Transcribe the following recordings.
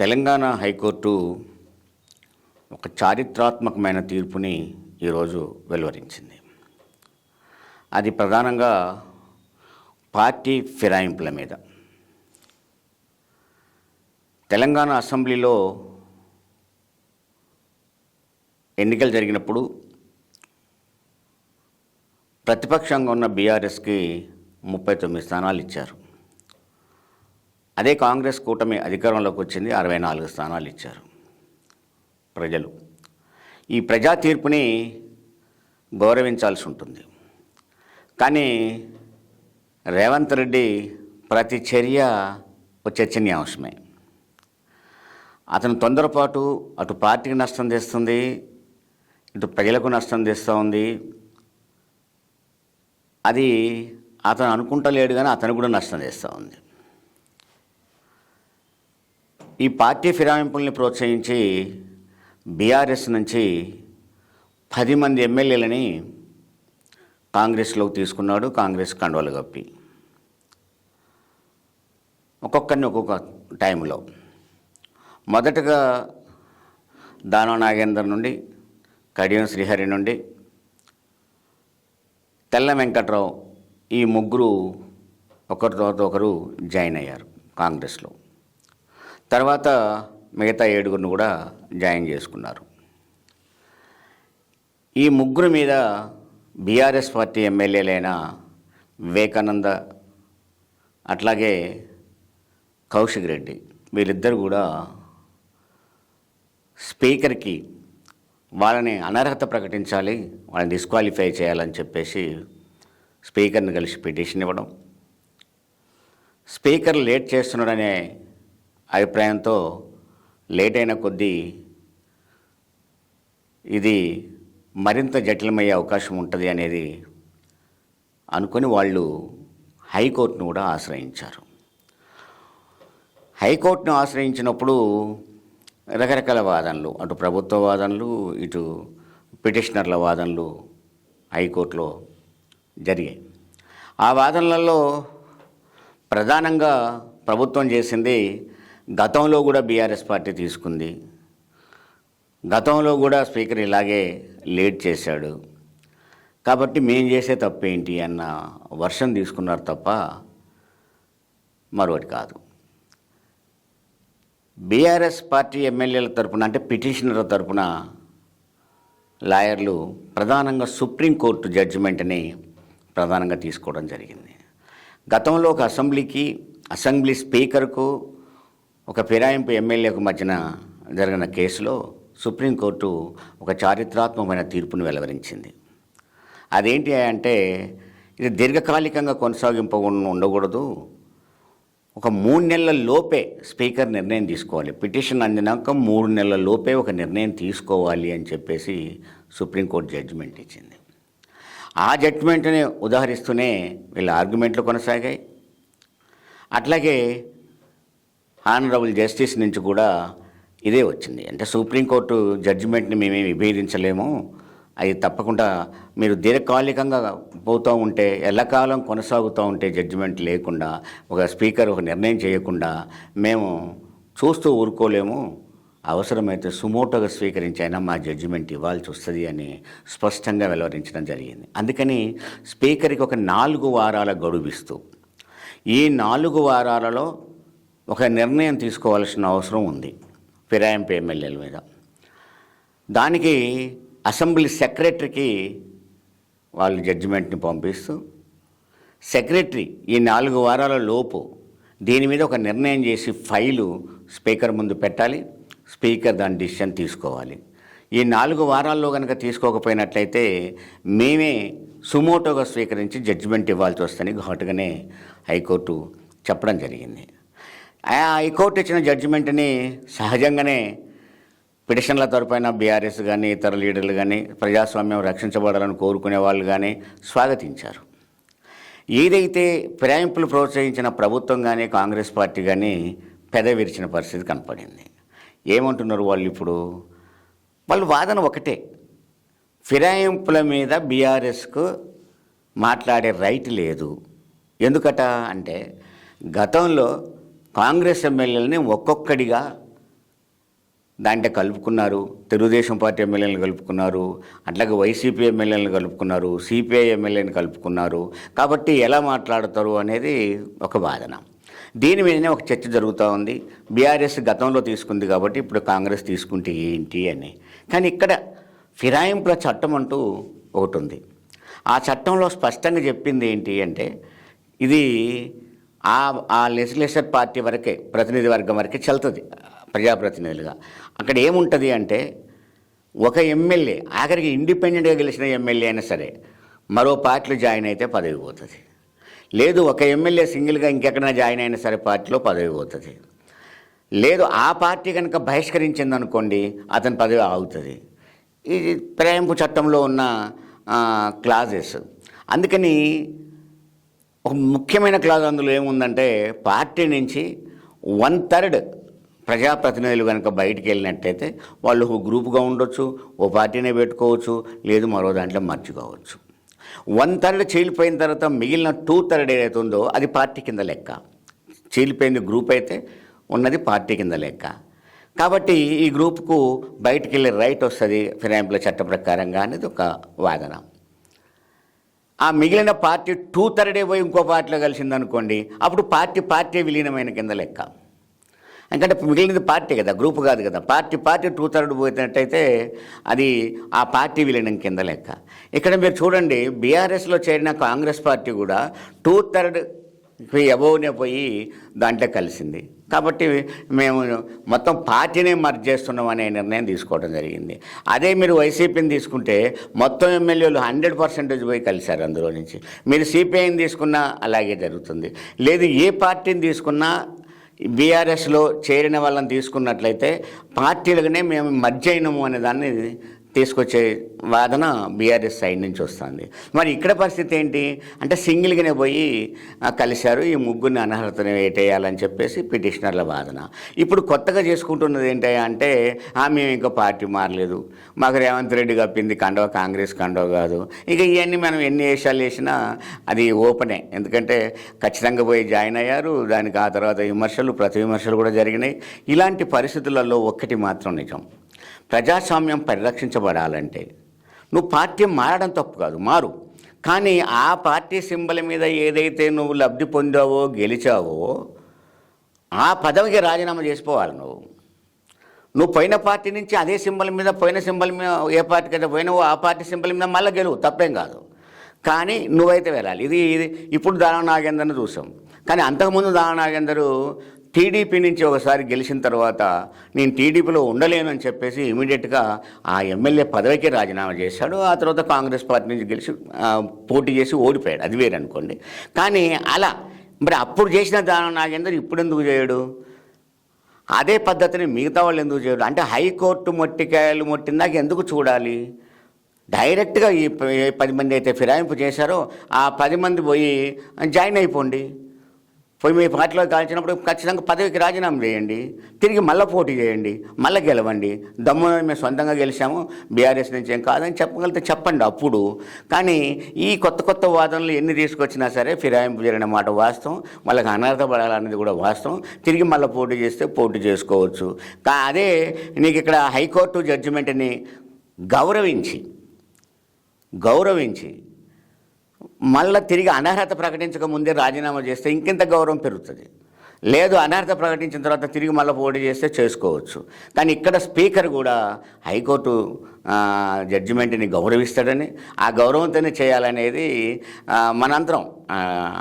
Telangana high court ఒక చారిత్రాత్మకమైన తీర్పుని ఈరోజు వెలువరించింది. అది ప్రధానంగా పార్టీ ఫిరాయింపుల మీద. తెలంగాణ అసెంబ్లీలో ఎన్నికలు జరిగినప్పుడు ప్రతిపక్షంగా ఉన్న బీఆర్ఎస్కి ముప్పై తొమ్మిది స్థానాలు ఇచ్చారు. అదే కాంగ్రెస్ కూటమి అధికారంలోకి వచ్చింది అరవై నాలుగు స్థానాలు ఇచ్చారు ప్రజలు. ఈ ప్రజా తీర్పుని గౌరవించాల్సి ఉంటుంది. కానీ రేవంత్ రెడ్డి ప్రతి చర్య ఒక చర్చనీయాంశమే. అతను తొందరపాటు అటు పార్టీకి నష్టం తెస్తుంది ఇటు ప్రజలకు నష్టం తెస్తూ ఉంది. అది అతను అనుకుంటలేడు కానీ అతను కూడా నష్టం చేస్తూ ఉంది. ఈ పార్టీ ఫిరాయింపుల్ని ప్రోత్సహించి బీఆర్ఎస్ నుంచి పది మంది ఎమ్మెల్యేలని కాంగ్రెస్లోకి తీసుకున్నాడు కాంగ్రెస్ కండువలు కప్పి. ఒక్కొక్కరిని ఒక్కొక్క టైంలో. మొదటగా దానా నాగేందర్ నుండి కడియం శ్రీహరి నుండి తెల్ల వెంకట్రావు ఈ ముగ్గురు ఒకరి తర్వాత ఒకరు జాయిన్ అయ్యారు కాంగ్రెస్లో. తర్వాత మిగతా ఏడుగురిని కూడా జాయిన్ చేసుకున్నారు. ఈ ముగ్గురు మీద బీఆర్ఎస్ పార్టీ ఎమ్మెల్యేలైన వివేకానంద అట్లాగే కౌశిక్ రెడ్డి వీళ్ళిద్దరు కూడా స్పీకర్కి వాళ్ళని అనర్హత ప్రకటించాలి వాళ్ళని డిస్క్వాలిఫై చేయాలని చెప్పేసి స్పీకర్ని కలిసి పిటిషన్ ఇవ్వడం. స్పీకర్ లేట్ చేస్తున్నాడనే అభిప్రాయంతో లేట్ అయిన కొద్దీ ఇది మరింత జటిలమయ్యే అవకాశం ఉంటుంది అనేది అనుకొని వాళ్ళు హైకోర్టును కూడా ఆశ్రయించారు. హైకోర్టును ఆశ్రయించినప్పుడు రకరకాల వాదనలు అటు ప్రభుత్వ వాదనలు ఇటు పిటిషనర్ల వాదనలు హైకోర్టులో జరిగాయి. ఆ వాదనలలో ప్రధానంగా ప్రభుత్వం చేసింది గతంలో కూడా బీఆర్ఎస్ పార్టీ తీసుకుంది. గతంలో కూడా స్పీకర్ ఇలాగే లేట్ చేశాడు. కాబట్టి మేం చేసే తప్పేంటి అన్న వర్షం తీసుకున్నారు తప్ప మరొకటి కాదు. బీఆర్ఎస్ పార్టీ ఎమ్మెల్యేల తరపున అంటే పిటిషనర్ల తరపున లాయర్లు ప్రధానంగా సుప్రీంకోర్టు జడ్జిమెంట్ని ప్రధానంగా తీసుకోవడం జరిగింది. గతంలో ఒక అసెంబ్లీకి అసెంబ్లీ స్పీకర్కు ఒక ఫిరాయింపు ఎమ్మెల్యేకు మధ్యన జరిగిన కేసులో సుప్రీంకోర్టు ఒక చారిత్రాత్మకమైన తీర్పును వెలువరించింది. అదేంటి అంటే ఇది దీర్ఘకాలికంగా కొనసాగింపు ఉండకూడదు ఒక మూడు నెలల లోపే స్పీకర్ నిర్ణయం తీసుకోవాలి. పిటిషన్ అందినాక మూడు నెలల లోపే ఒక నిర్ణయం తీసుకోవాలి అని చెప్పేసి సుప్రీంకోర్టు జడ్జిమెంట్ ఇచ్చింది. ఆ జడ్జిమెంట్ని ఉదాహరిస్తూనే వీళ్ళ ఆర్గ్యుమెంట్లు కొనసాగాయి. అట్లాగే ఆనరబుల్ జస్టిస్ నుంచి కూడా ఇదే వచ్చింది. అంటే సుప్రీంకోర్టు జడ్జిమెంట్ని మేమేమి విభేదించలేము. అది తప్పకుండా మీరు దీర్ఘకాలికంగా పోతూ ఉంటే ఎల్లకాలం కొనసాగుతూ ఉంటే జడ్జిమెంట్ లేకుండా ఒక స్పీకర్ ఒక నిర్ణయం చేయకుండా మేము చూస్తూ ఊరుకోలేము. అవసరమైతే సుమోటోగా స్వీకరించైనా మా జడ్జిమెంట్ ఇవ్వాల్సి వస్తుంది అని స్పష్టంగా వెలువరించడం జరిగింది. అందుకని స్పీకర్కి ఒక నాలుగు వారాల గడువిస్తూ ఈ నాలుగు వారాలలో ఒక నిర్ణయం తీసుకోవాల్సిన అవసరం ఉంది ఫిరాయింపు ఎమ్మెల్యేల మీద. దానికి అసెంబ్లీ సెక్రటరీకి వాళ్ళు జడ్జిమెంట్ని పంపిస్తూ సెక్రటరీ ఈ నాలుగు వారాల లోపు దీని మీద ఒక నిర్ణయం చేసి ఫైలు స్పీకర్ ముందు పెట్టాలి స్పీకర్ దాని డిసిషన్ తీసుకోవాలి. ఈ నాలుగు వారాల్లో కనుక తీసుకోకపోయినట్లయితే మేమే సుమోటోగా స్వీకరించి జడ్జిమెంట్ ఇవ్వాల్సి వస్తుందని ఘాటుగానే హైకోర్టు చెప్పడం జరిగింది. హైకోర్టు ఇచ్చిన జడ్జిమెంట్ని సహజంగానే పిటిషన్ల తరపైన బీఆర్ఎస్ కానీ ఇతర లీడర్లు కానీ ప్రజాస్వామ్యం రక్షించబడాలని కోరుకునే వాళ్ళు కానీ స్వాగతించారు. ఏదైతే ఫిరాయింపులు ప్రోత్సహించిన ప్రభుత్వం కానీ కాంగ్రెస్ పార్టీ కానీ పెద విరిచిన పరిస్థితి కనపడింది. ఏమంటున్నారు వాళ్ళు ఇప్పుడు? వాళ్ళు వాదన ఒకటే. ఫిరాయింపుల మీద బీఆర్ఎస్కు మాట్లాడే రైట్ లేదు. ఎందుకట అంటే గతంలో కాంగ్రెస్ ఎమ్మెల్యేలని ఒక్కొక్కడిగా దాంట్లో కలుపుకున్నారు. తెలుగుదేశం పార్టీ ఎమ్మెల్యేలను కలుపుకున్నారు. అట్లాగే వైసీపీ ఎమ్మెల్యేలను కలుపుకున్నారు. సిపిఐ ఎమ్మెల్యేని కలుపుకున్నారు. కాబట్టి ఎలా మాట్లాడతారు అనేది ఒక వాదన. దీని మీదనే ఒక చర్చ జరుగుతూ ఉంది. బీఆర్ఎస్ గతంలో తీసుకుంది కాబట్టి ఇప్పుడు కాంగ్రెస్ తీసుకుంటే ఏంటి అని. కానీ ఇక్కడ ఫిరాయింపుల చట్టం అంటూ ఒకటి ఉంది. ఆ చట్టంలో స్పష్టంగా చెప్పింది ఏంటి అంటే ఇది ఆ ఆ లెజిస్లేచర్ పార్టీ వరకే ప్రతినిధి వర్గం వరకే చెల్తుంది ప్రజాప్రతినిధులుగా. అక్కడ ఏముంటుంది అంటే ఒక ఎమ్మెల్యే ఆఖరికి ఇండిపెండెంట్గా గెలిచిన ఎమ్మెల్యే అయినా సరే మరో పార్టీలో జాయిన్ అయితే పదవి పోతుంది. లేదు ఒక ఎమ్మెల్యే సింగిల్గా ఇంకెక్కడైనా జాయిన్ అయినా సరే పార్టీలో పదవి పోతుంది. లేదు ఆ పార్టీ కనుక బహిష్కరించింది అనుకోండి అతని పదవి ఆగుతుంది. ఇది ప్రేంపు చట్టంలో ఉన్న క్లాజెస్ అందుకని ఒక ముఖ్యమైన క్లాజ్ అందులో ఏముందంటే పార్టీ నుంచి వన్ థర్డ్ ప్రజాప్రతినిధులు కనుక బయటికి వెళ్ళినట్టయితే వాళ్ళు ఒక గ్రూప్గా ఉండొచ్చు ఓ పార్టీనే పెట్టుకోవచ్చు లేదు మరో దాంట్లో మర్చుకోవచ్చు వన్ థర్డ్ చీలిపోయిన తర్వాత మిగిలిన టూ థర్డ్ ఏదైతే ఉందో అది పార్టీ కింద లెక్క. చీలిపోయింది గ్రూప్ అయితే ఉన్నది పార్టీ కింద లెక్క. కాబట్టి ఈ గ్రూప్కు బయటికి వెళ్ళే రైట్ వస్తుంది ఫిరాయింపుల చట్ట ప్రకారంగా అనేది ఒక వాదన. ఆ మిగిలిన పార్టీ టూ థర్డే పోయి ఇంకో పార్టీలో కలిసిందనుకోండి అప్పుడు పార్టీ పార్టీ విలీనమైన కింద లెక్క. ఎందుకంటే మిగిలినది పార్టీ కదా గ్రూప్ కాదు కదా. పార్టీ పార్టీ టూ థర్డ్ పోయినట్టయితే అది ఆ పార్టీ విలీనం కింద లెక్క. ఇక్కడ మీరు చూడండి బీఆర్ఎస్లో చేరిన కాంగ్రెస్ పార్టీ కూడా టూ థర్డ్ అబోవ్నే పోయి దాంట్లో కలిసింది. కాబట్టి మేము మొత్తం పార్టీనే మర్జ్ చేస్తున్నాం అనే నిర్ణయం తీసుకోవడం జరిగింది. అదే మీరు వైసీపీని తీసుకుంటే మొత్తం ఎమ్మెల్యేలు హండ్రెడ్ పర్సెంటేజ్ పోయి కలిశారు అందులో నుంచి. మీరు సిపిఐని తీసుకున్నా అలాగే జరుగుతుంది. లేదు ఏ పార్టీని తీసుకున్నా బీఆర్ఎస్లో చేరిన వాళ్ళని తీసుకున్నట్లయితే పార్టీలుగానే మేము మర్జ్ అయినము అనే దాన్ని తీసుకొచ్చే వాదన బీఆర్ఎస్ సైడ్ నుంచి వస్తుంది. మరి ఇక్కడ పరిస్థితి ఏంటి? అంటే సింగిల్గానే పోయి కలిశారు ఈ ముగ్గురిని అనర్హతను వేటేయాలని చెప్పేసి పిటిషనర్ల వాదన. ఇప్పుడు కొత్తగా చేసుకుంటున్నది ఏంటి అంటే "ఆ, మేము ఇంకా పార్టీ మారలేదు. మాకు రేవంత్ రెడ్డి కప్పింది కండవ కాంగ్రెస్ కండవ కాదు. ఇక ఇవన్నీ మనం ఎన్ని వేషాలు వేసినా అది ఓపెనే. ఎందుకంటే ఖచ్చితంగా పోయి జాయిన్ అయ్యారు దానికి ఆ తర్వాత విమర్శలు ప్రతి విమర్శలు కూడా జరిగినాయి. ఇలాంటి పరిస్థితులలో ఒక్కటి మాత్రం నిజం. ప్రజాస్వామ్యం పరిరక్షించబడాలంటే. నువ్వు పార్టీ మారడం తప్పు కాదు మారు. కానీ ఆ పార్టీ సింబల్ మీద ఏదైతే నువ్వు లబ్ధి పొందావో గెలిచావో ఆ పదవికి రాజీనామా చేసుకోవాలి నువ్వు. నువ్వు పోయిన పార్టీ నుంచి అదే సింబల్ మీద పోయిన సింబల్ మీద ఏ పార్టీకి అయితే పోయినావో ఆ పార్టీ సింబల్ మీద మళ్ళీ గెలువు తప్పేం కాదు. కానీ నువ్వైతే వెళ్ళాలి. ఇది ఇది ఇప్పుడు దానా నాగేందర్ని చూసాం. కానీ అంతకుముందు దానా నాగేందరు టీడీపీ నుంచి ఒకసారి గెలిచిన తర్వాత నేను టీడీపీలో ఉండలేను అని చెప్పేసి ఇమీడియట్గా ఆ ఎమ్మెల్యే పదవికి రాజీనామా చేశాడు. ఆ తర్వాత కాంగ్రెస్ పార్టీ నుంచి గెలిచి పోటీ చేసి ఓడిపోయాడు. అది వేరనుకోండి. కానీ అలా మరి అప్పుడు చేసిన దానం నాగేందర్ ఇప్పుడు ఎందుకు చేయడు? అదే పద్ధతిని మిగతా వాళ్ళు ఎందుకు చేయరు? అంటే హైకోర్టు మొట్టికాయలు మొట్టిందాక ఎందుకు చూడాలి? డైరెక్ట్గా ఈ పది మంది అయితే ఫిరాయింపు చేశారో ఆ పది మంది పోయి జాయిన్ అయిపోండి. పోయి మీ పార్టీలో కాల్చినప్పుడు ఖచ్చితంగా పదవికి రాజీనామా చేయండి. తిరిగి మళ్ళీ పోటీ చేయండి. మళ్ళీ గెలవండి. దమ్ము మేము సొంతంగా గెలిచాము. బీఆర్ఎస్ నుంచి ఏం కాదని చెప్పగలిగితే చెప్పండి అప్పుడు. కానీ ఈ కొత్త కొత్త వాదనలు ఎన్ని తీసుకొచ్చినా సరే ఫిరాయింపు జరిగిన మాట వాస్తవం. వాళ్ళకి అనర్థపడాలనేది కూడా వాస్తవం. తిరిగి మళ్ళీ పోటీ చేస్తే పోటీ చేసుకోవచ్చు. కా అదే నీకు ఇక్కడ హైకోర్టు జడ్జిమెంట్ని గౌరవించి గౌరవించి మళ్ళీ తిరిగి అనర్హత ప్రకటించక ముందే రాజీనామా చేస్తే ఇంకెంత గౌరవం పెరుగుతుంది? లేదు అనర్హత ప్రకటించిన తర్వాత తిరిగి మళ్ళీ పోటీ చేస్తే చేసుకోవచ్చు. కానీ ఇక్కడ స్పీకర్ కూడా హైకోర్టు జడ్జిమెంట్ని గౌరవిస్తాడని ఆ గౌరవంతోనే చేయాలనేది ఆ, మనందరం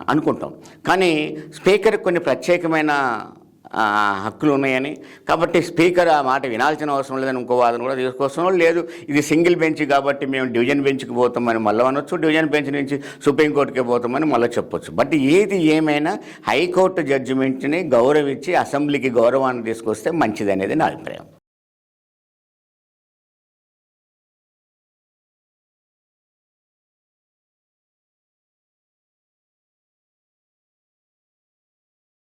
అనుకుంటాం. కానీ స్పీకర్ కొన్ని ప్రత్యేకమైన హక్కులు ఉన్నాయని కాబట్టి స్పీకర్ ఆ మాట వినాల్సిన అవసరం లేదని ఇంకో వాదన కూడా తీసుకొస్తున్నాం లేదు ఇది సింగిల్ బెంచ్ కాబట్టి మేము డివిజన్ బెంచ్కి పోతామని మళ్ళీ అనొచ్చు డివిజన్ బెంచ్ నుంచి సుప్రీంకోర్టుకి పోతామని మళ్ళీ చెప్పొచ్చు. బట్ ఏది ఏమైనా హైకోర్టు జడ్జిమెంట్ని గౌరవించి అసెంబ్లీకి గౌరవాన్ని తీసుకొస్తే మంచిది అనేది నా అభిప్రాయం.